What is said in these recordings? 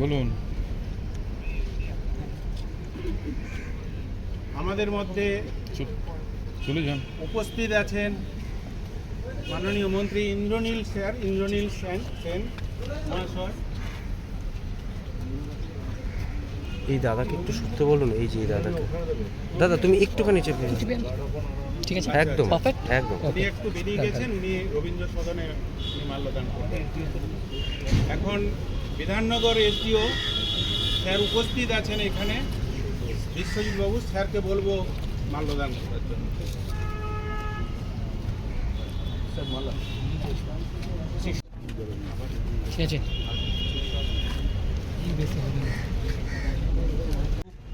বলুন। আমাদের মধ্যে চলে যান। উপস্থিত আছেন মাননীয় মন্ত্রী ইন্দ্রনীল স্যার ইন্দ্রনীল সেন সেন মহাশয়। এই দাদাকে একটু সত্যি বলুন এই যে দাদাকে। দাদা তুমি একটুখানি চেপে ঠিক আছে। একদম পারফেক্ট একদম। উনি একটু বেরিয়ে গেছেন উনি রবীন্দ্র সদনে মাল্যদান করবেন। এখন বিধাননগর এসডিও স্যার উপস্থিত আছেন এখানে। বিশ্বজিৎ বাবু স্যারকে বলব মাল্যদান করার জন্য।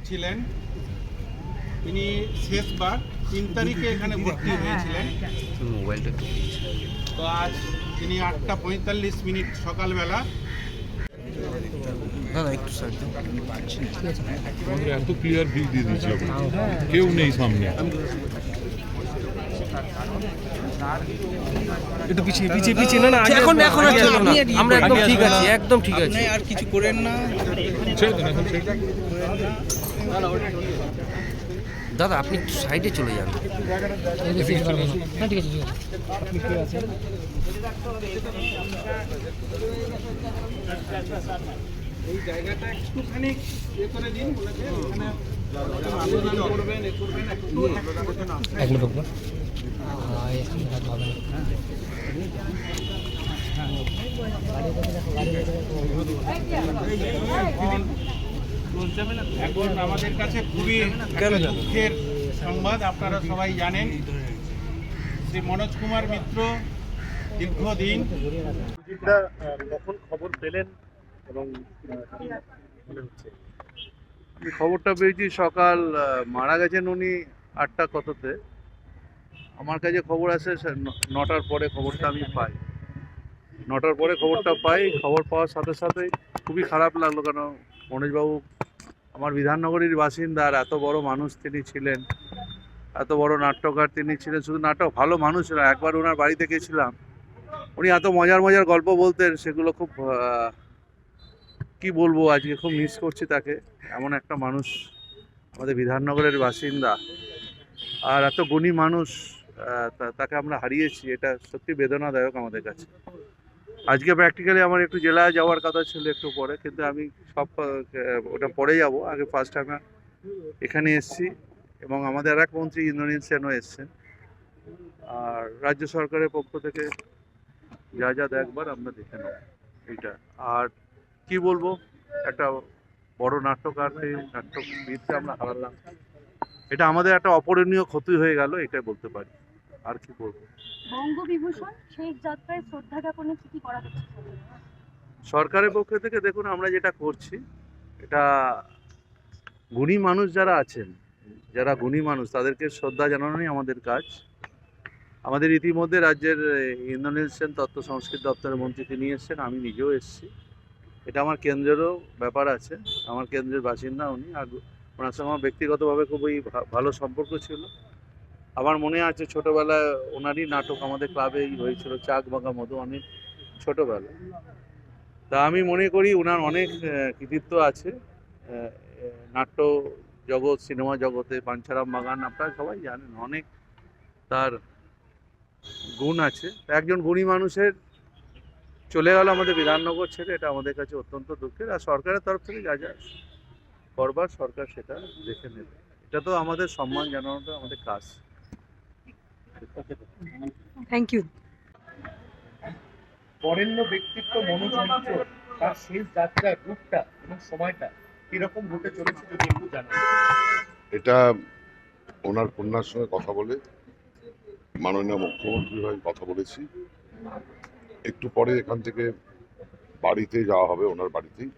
ছিলেন। তিনি শেষবার তিন তারিখে এখানে ভর্তি হয়েছিলেন। তো আজ তিনি আটটা পঁয়তাল্লিশ মিনিট সকালবেলা দাদা একটু আমাদের এত ক্লিয়ার ভিউ দিয়ে দিয়েছি কেউ নেই সামনে। একটু পিছিয়ে পিছিয়ে পিছিয়ে না না এখন এখন আর চলো না আমরা একদম ঠিক আছি একদম ঠিক আছে। আর কিছু করেন না। ছেড়ে দেন এখন ছেড়ে দেন। দাদা আপনি একটু সাইডে চলে যান। ঠিক আছে এই জায়গাটা একটুখানি ইয়ে করে দিন বলেছে এখানে আলোচনা করবেন এ একটু এক মিনিট এখন আমাদের কাছে খুবই দুঃখের সংবাদ আপনারা সবাই জানেন। শ্রী মনোজ কুমার মিত্র দীর্ঘদিন কখন খবর পেলেন? এবং আমি খবরটা পেয়েছি সকাল মারা গেছেন উনি আটটা কততে। আমার কাছে খবর আসে সে- নটার পরে খবরটা আমি পাই। নটার পরে খবরটা পাই খবর পাওয়ার সাথে সাথে খুবই খারাপ লাগল কেন মনোজবাবু আমার বিধাননগরীর বাসিন্দা আর এত বড় মানুষ তিনি ছিলেন এত বড় নাট্যকার তিনি ছিলেন শুধু নাটক ভালো মানুষ না একবার ওনার বাড়িতে গেছিলাম। উনি এত মজার মজার গল্প বলতেন সেগুলো খুব কি বলব, আজকে খুব মিস করছি তাকে। এমন একটা মানুষ আমাদের বিধাননগরের বাসিন্দা। আর এত গুণী মানুষ তাকে আমরা হারিয়েছি, এটা সত্যি বেদনাদায়ক আমাদের কাছে। আজকে প্র্যাকটিক্যালি আমার একটু জেলায় যাওয়ার কথা ছিল একটু পরে, কিন্তু আমি সব ওটা পরে যাব। আগে ফার্স্ট আমরা এখানে এসেছি এবং আমাদের আর এক মন্ত্রী ইন্দ্রনীল সেনও এসছেন। আর রাজ্য সরকারের পক্ষ থেকে যা যা দেখবার আমরা দেখে নেব। এইটা। আর কি বলব? একটা বড় নাট্যকারকে নাট্যবিদকে আমরা হারালাম। এটা আমাদের একটা অপরণীয় ক্ষতি হয়ে গেল এটাই বলতে পারি। আর কি বলব? বঙ্গবিভূষণ শেষ যাত্রায় শ্রদ্ধা জ্ঞাপনে কি কি করা হচ্ছে? সরকারের পক্ষ থেকে দেখুন আমরা যেটা করছি এটা গুণী মানুষ যারা আছেন যারা গুণী মানুষ তাদেরকে শ্রদ্ধা জানানোই আমাদের কাজ। আমাদের ইতিমধ্যে রাজ্যের সেন তত্ত্ব সংস্কৃতি দপ্তরের মন্ত্রী তিনি এসেছেন আমি নিজেও এসেছি। এটা আমার কেন্দ্রেরও ব্যাপার আছে। আমার কেন্দ্রের বাসিন্দা উনি, আর ওনার সঙ্গে আমার ব্যক্তিগতভাবে খুবই ভালো সম্পর্ক ছিল। আমার মনে আছে ছোটোবেলায় ওনারই নাটক আমাদের ক্লাবেই হয়েছিল, চাক বাঁকা মধু অনেক ছোটোবেলায়। তা আমি মনে করি ওনার অনেক কৃতিত্ব আছে। নাট্য জগৎ, সিনেমা জগতে পাঞ্চারাম বাগান, আপনারা সবাই জানেন অনেক তার গুণ আছে। একজন গুণী মানুষের চলে গেল আমাদের বিধাননগর ছেড়ে এটা আমাদের কাছে অত্যন্ত দুঃখের। আর সরকারের তরফ থেকে যা যা করবার সরকার সেটা দেখে নেবে। এটা তো আমাদের সম্মান জানানোটা আমাদের কাজ। থ্যাংক ইউ বরেণ্য ব্যক্তিত্ব মনোজ মিত্র তার শেষ যাত্রার রূপটা এবং সময়টা কীরকম হতে চলেছে যদি একটু জানান। এটা ওনার কন্যার সঙ্গে কথা বলে মাননীয় মুখ্যমন্ত্রী হয়ে কথা বলেছি। একটু পরে এখান থেকে বাড়িতে যাওয়া হবে, ওনার বাড়িতেই।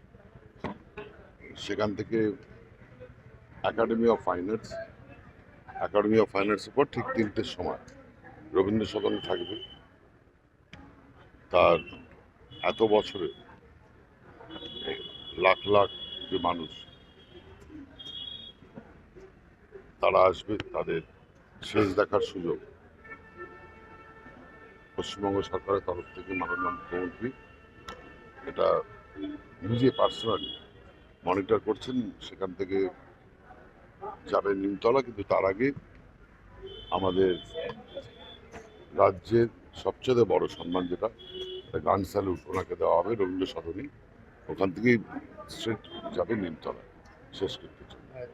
সেখান থেকে academy of fine arts academy of fine আর্টসের পর ঠিক তিনটের সময় রবীন্দ্র সদনে থাকবে। তার এত বছরে লাখ লাখ যে মানুষ তারা আসবে, তাদের শেষ দেখার সুযোগ। পশ্চিমবঙ্গ সরকারের তরফ থেকে মাননীয় মুখ্যমন্ত্রী এটা নিজে পার্সোনালি মনিটর করছেন সেখান থেকে যাবেন নিমতলা কিন্তু তার আগে আমাদের রাজ্যের সবচেয়ে বড় সম্মান যেটা গান স্যালুট ওনাকে দেওয়া হবে রবীন্দ্র সদনে ওখান থেকেই স্ট্রেট যাবে নিমতলা শেষ করতে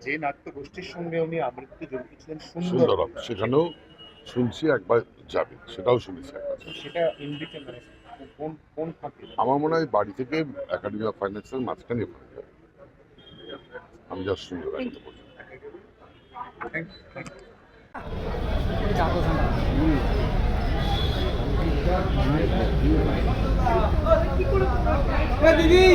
যে নাট্য গোষ্ঠীর সঙ্গে উনি আবৃত্তিতে জড়িত ছিলেন সুন্দর। সেখানেও শুনছি একবার যাবে সেটাও শুনেছি সেটা মানে কোন কোন আমার মনে হয় বাড়ি থেকে একাডেমি অফ ফাইন্যান্সের মাঝখানে ওখানে যাবে। আমি যা একটা বলছি। দিদি!